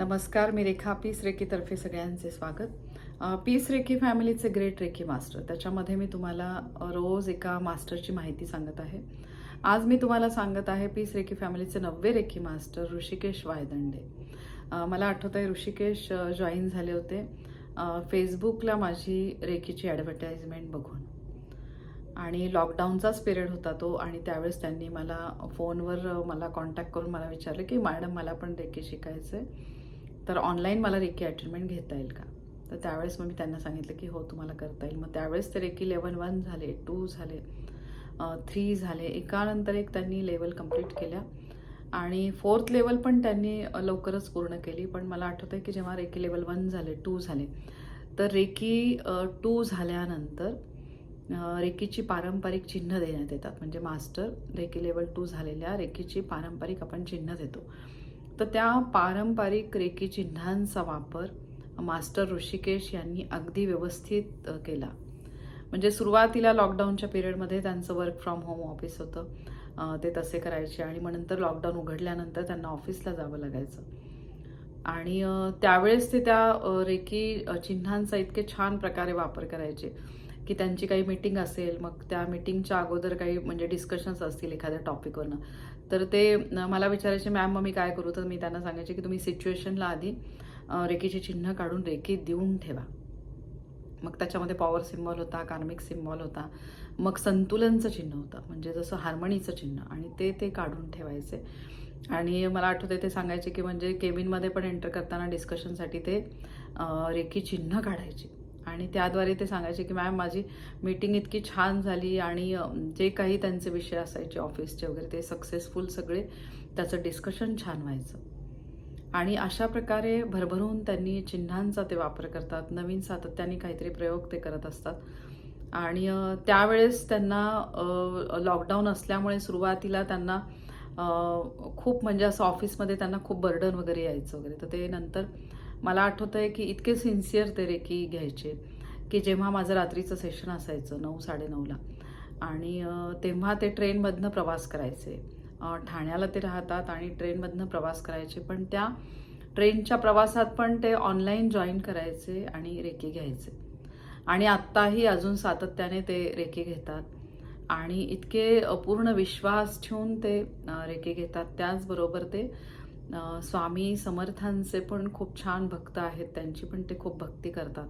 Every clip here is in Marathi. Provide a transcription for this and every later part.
नमस्कार मी रेखा पीस रेखीतर्फे सगळ्यांचे स्वागत. पीस रेखी फॅमिलीचे ग्रेट रेखी मास्टर. त्याच्यामध्ये मी तुम्हाला रोज एका मास्टरची माहिती सांगत आहे. आज मी तुम्हाला सांगत आहे पीस रेखी फॅमिलीचे नववे रेखी मास्टर ऋषिकेश वायदंडे. मला आठवत आहे ऋषिकेश जॉईन झाले होते. फेसबुकला माझी रेखीची ॲडव्हर्टाईजमेंट बघून. आणि लॉकडाऊनचाच पिरियड होता तो आणि त्यावेळेस त्यांनी मला फोनवर मला कॉन्टॅक्ट करून मला विचारलं की मॅडम मला पण रेखी शिकायचं आहे तर ऑनलाईन मला रेकी अटेंडमेंट घेता येईल का? तर त्यावेळेस मग मी त्यांना सांगितलं की हो तुम्हाला करता येईल. मग त्यावेळेस ते रेकी लेवल वन झाले टू झाले थ्री झाले. एकानंतर एक त्यांनी लेवल कंप्लीट केल्या. आणि फोर्थ लेवल पण त्यांनी लवकरच पूर्ण केली. पण मला आठवतं आहे की जेव्हा रेकी लेवल वन झाले टू झाले तर रेकी टू झाल्यानंतर रेकीची पारंपरिक चिन्ह देण्यात येतात. म्हणजे मास्टर रेकी लेवल टू झालेल्या रेकीची पारंपरिक आपण चिन्ह देतो. तर त्या पारंपरिक रेकी चिन्हांचा वापर मास्टर ऋषिकेश यांनी अगदी व्यवस्थित केला. म्हणजे सुरुवातीला लॉकडाऊनच्या पिरियडमध्ये त्यांचं वर्क फ्रॉम होम ऑफिस होतं. ते तसे करायचे आणि मग नंतर लॉकडाऊन उघडल्यानंतर त्यांना ऑफिसला जावं लागायचं. आणि त्यावेळेस ते त्या रेकी चिन्हांचा इतके छान प्रकारे वापर करायचे की त्यांची काही मीटिंग असेल मग त्या मीटिंगच्या अगोदर काही म्हणजे डिस्कशन्स असतील एखाद्या टॉपिकवरनं तर ते मला विचारायचे मॅम मग मी काय करू? तर मी त्यांना सांगायचे की तुम्ही सिच्युएशनला आधी रेखीचे चिन्ह काढून रेकी देऊन ठेवा. मग त्याच्यामध्ये पॉवर सिम्बॉल होता कार्मिक सिम्बॉल होता मग संतुलनचं चिन्ह होतं म्हणजे जसं हार्मणीचं चिन्ह आणि ते ते काढून ठेवायचे. आणि मला आठवते ते सांगायचे की म्हणजे केबिनमध्ये पण एंटर करताना डिस्कशनसाठी ते रेखी चिन्ह काढायचे. आणि त्याद्वारे ते सांगायचे की मॅम माझी मीटिंग इतकी छान झाली आणि जे काही त्यांचे विषय असायचे ऑफिसचे वगैरे ते सक्सेसफुल सगळे त्याचं डिस्कशन छान व्हायचं. आणि अशा प्रकारे भरभरून त्यांनी चिन्हांचा ते वापर करतात नवीन सातत्याने काहीतरी प्रयोग ते करत असतात. आणि त्यावेळेस त्यांना लॉकडाऊन असल्यामुळे सुरुवातीला त्यांना खूप म्हणजे असं ऑफिसमध्ये त्यांना खूप बर्डन वगैरे यायचं वगैरे. तर ते नंतर मला आठवतं आहे की इतके सिन्सिअर ते रेकी घ्यायचे की जेव्हा माझं रात्रीचं सेशन असायचं नऊ साडेनऊला आणि तेव्हा ते ट्रेनमधनं प्रवास करायचे. ठाण्याला ते राहतात आणि ट्रेनमधनं प्रवास करायचे पण त्या ट्रेनच्या प्रवासात पण ते ऑनलाईन जॉईन करायचे आणि रेकी घ्यायचे. आणि आत्ताही अजून सातत्याने ते रेकी घेतात. आणि इतके पूर्ण विश्वास ठेवून ते अ, रेकी घेतात. त्याचबरोबर ते स्वामी समर्थांचे पण खूप छान भक्त आहेत त्यांची पण ते खूप भक्ती करतात.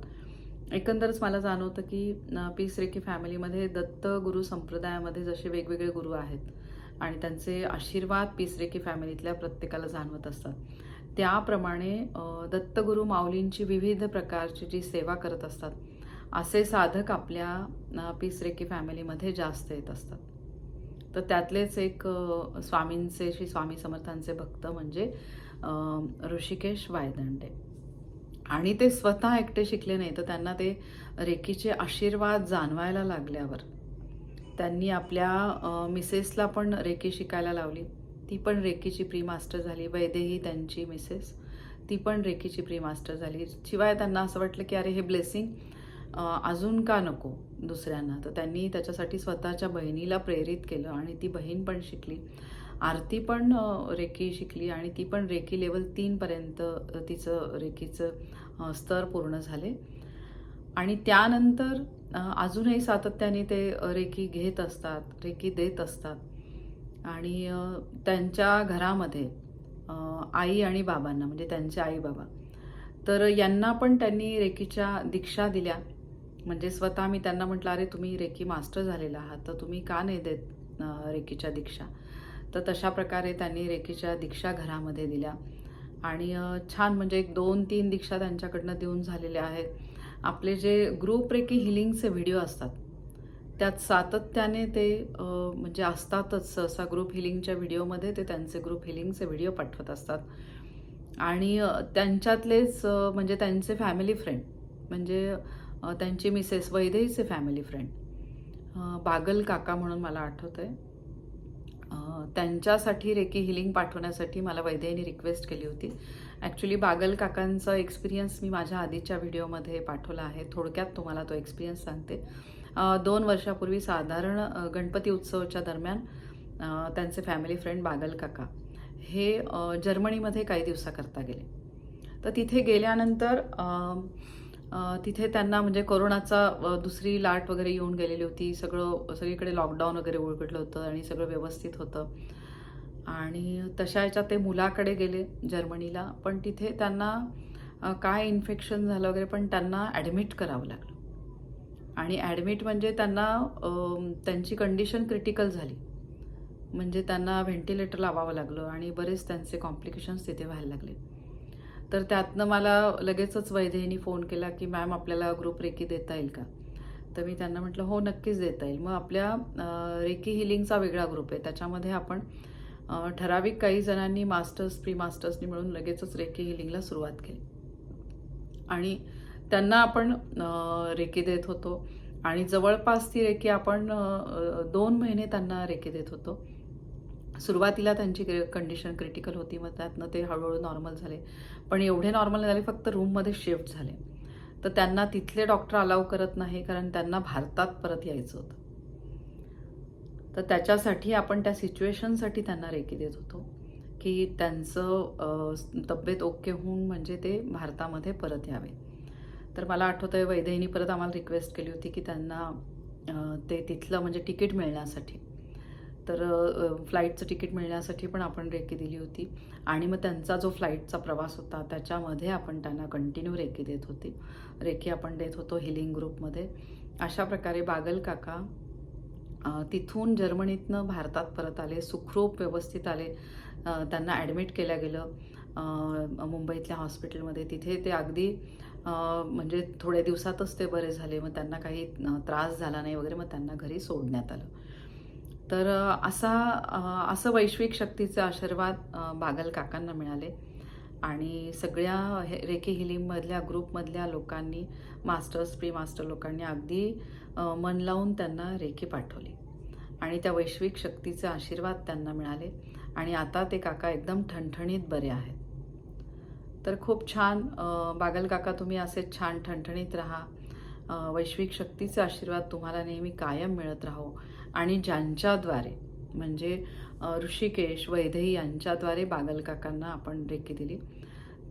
एकंदरच मला जाणवतं की पीस रेकी फॅमिलीमध्ये दत्त गुरु संप्रदायामध्ये जसे वेगवेगळे गुरु आहेत आणि त्यांचे आशीर्वाद पीस रेकी फॅमिलीतल्या प्रत्येकाला जाणवत असतात. त्याप्रमाणे अ, दत्तगुरु माऊलींची विविध प्रकारची जी सेवा करत असतात असे साधक आपल्या पीस रेकी फॅमिलीमध्ये जास्त येत असतात. तर त्यातलेच एक स्वामींचे श्री स्वामी समर्थांचे भक्त म्हणजे ऋषिकेश वायदंडे. आणि ते स्वतः एकटे शिकले नाही तर त्यांना ते रेकीचे आशीर्वाद जाणवायला लागल्यावर त्यांनी आपल्या मिसेसला पण रेकी शिकायला लावली. ती पण रेकीची प्री मास्टर झाली. वैदेही त्यांची मिसेस. ती पण रेकीची प्री मास्टर झाली. शिवाय त्यांना असं वाटलं की अरे हे ब्लेसिंग अजून का नको दुसऱ्यांना? तर त्यांनी त्याच्यासाठी स्वतःच्या बहिणीला प्रेरित केलं आणि ती बहीण पण शिकली. आरती पण रेकी शिकली आणि ती पण रेकी लेवल तीनपर्यंत तिचं रेकीचं स्तर पूर्ण झाले. आणि त्यानंतर अजूनही सातत्याने ते रेकी घेत असतात रेकी देत असतात. आणि त्यांच्या घरामध्ये आई आणि बाबांना म्हणजे त्यांचे आई बाबा. तर यांना पण त्यांनी रेकीच्या दीक्षा दिल्या. म्हणजे स्वतः मी त्यांना म्हटलं अरे तुम्ही रेकी मास्टर झालेला आहात तर तुम्ही का नाही देत रेकीच्या दीक्षा? तर तशा प्रकारे त्यांनी रेकीच्या दीक्षा घरामध्ये दिल्या. आणि छान म्हणजे एक दोन तीन दीक्षा त्यांच्याकडनं देऊन झालेल्या आहेत. आपले जे ग्रुप रेकी हिलिंगचे व्हिडिओ असतात त्यात सातत्याने ते म्हणजे असतातच सहसा ग्रुप हिलिंगच्या व्हिडिओमध्ये ते त्यांचे ग्रुप हिलिंगचे व्हिडिओ पाठवत असतात. आणि त्यांच्यातलेच म्हणजे त्यांचे फॅमिली फ्रेंड म्हणजे त्यांची मिसेस वैदेहीचे फॅमिली फ्रेंड बागल काका म्हणून मला आठवतं आहे त्यांच्यासाठी रेकी हिलिंग पाठवण्यासाठी मला वैदेहीने रिक्वेस्ट केली होती. ॲक्च्युली बागल काकांचा एक्सपिरियन्स मी माझ्या आधीच्या व्हिडिओमध्ये पाठवला आहे. थोडक्यात तुम्हाला तो एक्सपिरियन्स सांगते. दोन वर्षापूर्वी साधारण गणपती उत्सवाच्या दरम्यान त्यांचे फॅमिली फ्रेंड बागल काका हे जर्मनीमध्ये काही दिवसाकरता गेले. तर तिथे गेल्यानंतर तिथे त्यांना म्हणजे कोरोनाचा दुसरी लाट वगैरे येऊन गेलेली होती. सगळं सगळीकडे लॉकडाऊन वगैरे उघडलं होतं आणि सगळं व्यवस्थित होतं. आणि तशा याच्यात ते मुलाकडे गेले जर्मनीला. पण तिथे त्यांना काय इन्फेक्शन झालं वगैरे पण त्यांना ॲडमिट करावं लागलं. आणि ॲडमिट म्हणजे त्यांना त्यांची कंडिशन क्रिटिकल झाली. म्हणजे त्यांना व्हेंटिलेटर लावावं लागलं आणि बरेच त्यांचे कॉम्प्लिकेशन्स तिथे व्हायला लागले. तर त्यातनं मला लगेचच वैदेहीने फोन केला की मॅम आपल्याला ग्रुप रेकी देता येईल का? तर मी त्यांना म्हटलं हो नक्कीच देता येईल. मग आपल्या रेकी हिलिंगचा वेगळा ग्रुप आहे. त्याच्यामध्ये आपण ठराविक काही जणांनी मास्टर्स प्री मास्टर्सनी मिळून लगेचच रेकी हिलिंगला सुरुवात केली. आणि त्यांना आपण रेकी देत होतो. आणि जवळपास ती रेकी आपण दोन महिने त्यांना रेकी देत होतो. सुरुवातीला त्यांची कंडिशन क्रिटिकल होती मग त्यातनं ते हळूहळू नॉर्मल झाले. पण एवढे नॉर्मल झाले फक्त रूममध्ये शिफ्ट झाले. तर त्यांना तिथले डॉक्टर अलाव करत नाही कारण त्यांना भारतात परत यायचं होतं. तर त्याच्यासाठी आपण त्या सिच्युएशनसाठी त्यांना रेकी देत होतो की त्यांचं तब्येत ओके होऊन म्हणजे ते भारतामध्ये परत यावे. तर मला आठवतं आहे वैदेहीने परत आम्हाला रिक्वेस्ट केली होती की त्यांना ते तिथलं म्हणजे तिकीट मिळण्यासाठी. तर फ्लाईटचं तिकीट मिळण्यासाठी पण आपण रेकी दिली होती. आणि मग त्यांचा जो फ्लाईटचा प्रवास होता त्याच्यामध्ये आपण त्यांना कंटिन्यू रेकी देत होती. रेकी आपण देत होतो हिलिंग ग्रुपमध्ये. अशा प्रकारे बागल काका तिथून जर्मनीतनं भारतात परत आले. सुखरूप व्यवस्थित आले. त्यांना ॲडमिट केलं गेलं. मुंबईतल्या हॉस्पिटलमध्ये तिथे ते अगदी म्हणजे थोड्या दिवसातच ते बरे झाले. मग त्यांना काही त्रास झाला नाही वगैरे. मग त्यांना घरी सोडण्यात आलं. तर असा असं वैश्विक शक्तीचे आशीर्वाद बागल काकांना मिळाले. आणि सगळ्या हे रेकी हिलिंगमधल्या ग्रुपमधल्या लोकांनी मास्टर्स प्री मास्टर लोकांनी अगदी मन लावून त्यांना रेखी पाठवली. आणि त्या वैश्विक शक्तीचे आशीर्वाद त्यांना मिळाले. आणि आता ते काका एकदम ठणठणीत बरे आहेत. तर खूप छान बागल काका तुम्ही असे छान ठणठणीत राहा. वैश्विक शक्तीचे आशीर्वाद तुम्हाला नेहमी कायम मिळत राहो. आणि ज्यांच्याद्वारे म्हणजे ऋषिकेश वैदेही यांच्याद्वारे बागलकाकांना आपण रेकी दिली.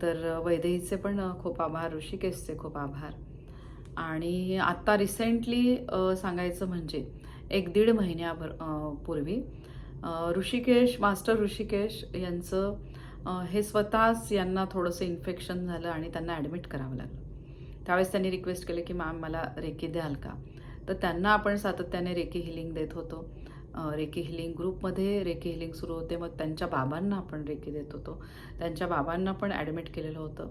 तर अ, वैदेहीचे पण खूप आभार ऋषिकेशचे खूप आभार. आणि आत्ता रिसेंटली सांगायचं म्हणजे एक दीड महिन्याभर पूर्वी ऋषिकेश मास्टर ऋषिकेश यांचं हे स्वतःच यांना थोडंसं इन्फेक्शन झालं आणि त्यांना ॲडमिट करावं लागलं. त्यावेळेस त्यांनी रिक्वेस्ट केली की मॅम मला रेकी द्याल का? तर त्यांना आपण सातत्याने रेकी हिलिंग देत होतो. रेकी हिलिंग ग्रुपमध्ये रेकी हिलिंग सुरू होते. मग त्यांच्या बाबांना आपण रेकी देत होतो. त्यांच्या बाबांना पण ॲडमिट केलेलं होतं.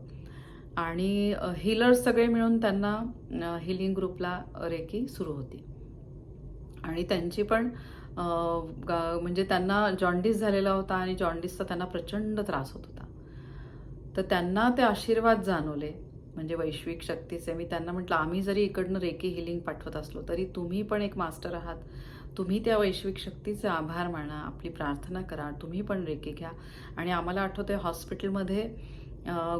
आणि हिलर्स सगळे मिळून त्यांना हिलिंग ग्रुपला रेकी सुरू होती. आणि त्यांची पण म्हणजे त्यांना जॉन्डिस झालेला होता आणि जॉन्डिसचा त्यांना प्रचंड त्रास होत होता. तर त्यांना ते आशीर्वाद जाणवले. म्हणजे वैश्विक शक्तीचे मी त्यांना म्हटलं आम्ही जरी इकडनं रेकी हिलिंग पाठवत असलो तरी तुम्ही पण एक मास्टर आहात. तुम्ही त्या वैश्विक शक्तीचे आभार माना आपली प्रार्थना करा तुम्ही पण रेकी घ्या. आणि आम्हाला आठवते हॉस्पिटलमध्ये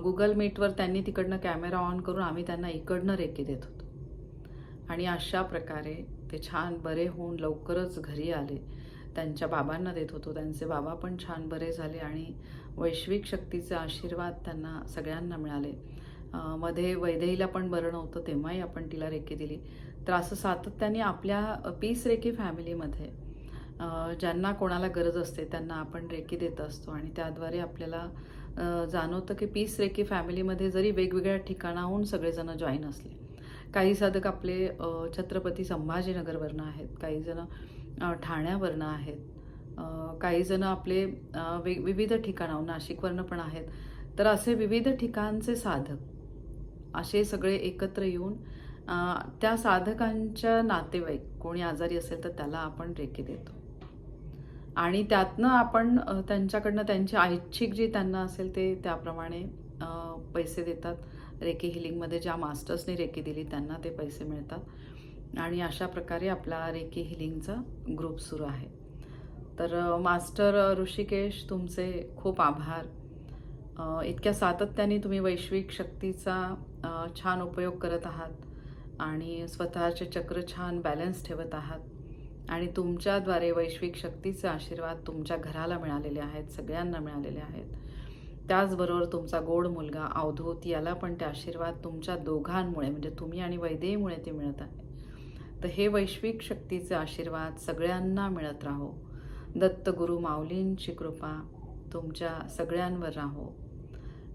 गुगल मीटवर त्यांनी तिकडनं कॅमेरा ऑन करून आम्ही त्यांना इकडनं रेकी देत होतो. आणि अशा प्रकारे ते छान बरे होऊन लवकरच घरी आले. त्यांच्या बाबांना देत होतो त्यांचे बाबा पण छान बरे झाले आणि वैश्विक शक्तीचे आशीर्वाद त्यांना सगळ्यांना मिळाले. मध्ये वैदेहीला पण बरं नव्हतं तेव्हाही आपण तिला रेखी दिली. तर असं सातत्याने आपल्या पीस रेखी फॅमिलीमध्ये ज्यांना कोणाला गरज असते त्यांना आपण रेकी देत असतो आणि त्याद्वारे आपल्याला जाणवतं की पीस रेखी फॅमिलीमध्ये जरी वेगवेगळ्या ठिकाणाहून सगळेजण जॉईन असले. काही साधक आपले छत्रपती संभाजीनगरवरनं आहेत काहीजणं ठाण्यावरनं आहेत. काहीजणं आपले वेग वे विविध ठिकाणाहून नाशिकवरनं पण आहेत. तर असे विविध ठिकाणचे साधक असे सगळे एकत्र येऊन त्या साधकांच्या नातेवाईक कोणी आजारी असेल तर त्याला आपण रेकी देतो. आणि त्यातनं आपण त्यांच्याकडनं त्यांची ऐच्छिक जी त्यांना असेल ते त्याप्रमाणे पैसे देतात. रेकी हिलिंगमध्ये ज्या मास्टर्सने रेकी दिली त्यांना ते पैसे मिळतात. आणि अशा प्रकारे आपला रेकी हिलिंगचा ग्रुप सुरू आहे. तर मास्टर ऋषिकेश तुमचे खूप आभार. इतक्या सातत्याने तुम्ही वैश्विक शक्तीचा छान उपयोग करत आहात आणि स्वतःचे चक्र छान बॅलन्स ठेवत आहात. आणि तुमच्याद्वारे वैश्विक शक्तीचे आशीर्वाद तुमच्या घराला मिळालेले आहेत सगळ्यांना मिळालेले आहेत. त्याचबरोबर तुमचा गोड मुलगा अवधूत याला पण ते आशीर्वाद तुमच्या दोघांमुळे म्हणजे तुम्ही आणि वैदेहीमुळे ते मिळत आहे. तर हे वैश्विक शक्तीचे आशीर्वाद सगळ्यांना मिळत राहो. दत्तगुरु माऊलींची कृपा तुमच्या सगळ्यांवर राहो.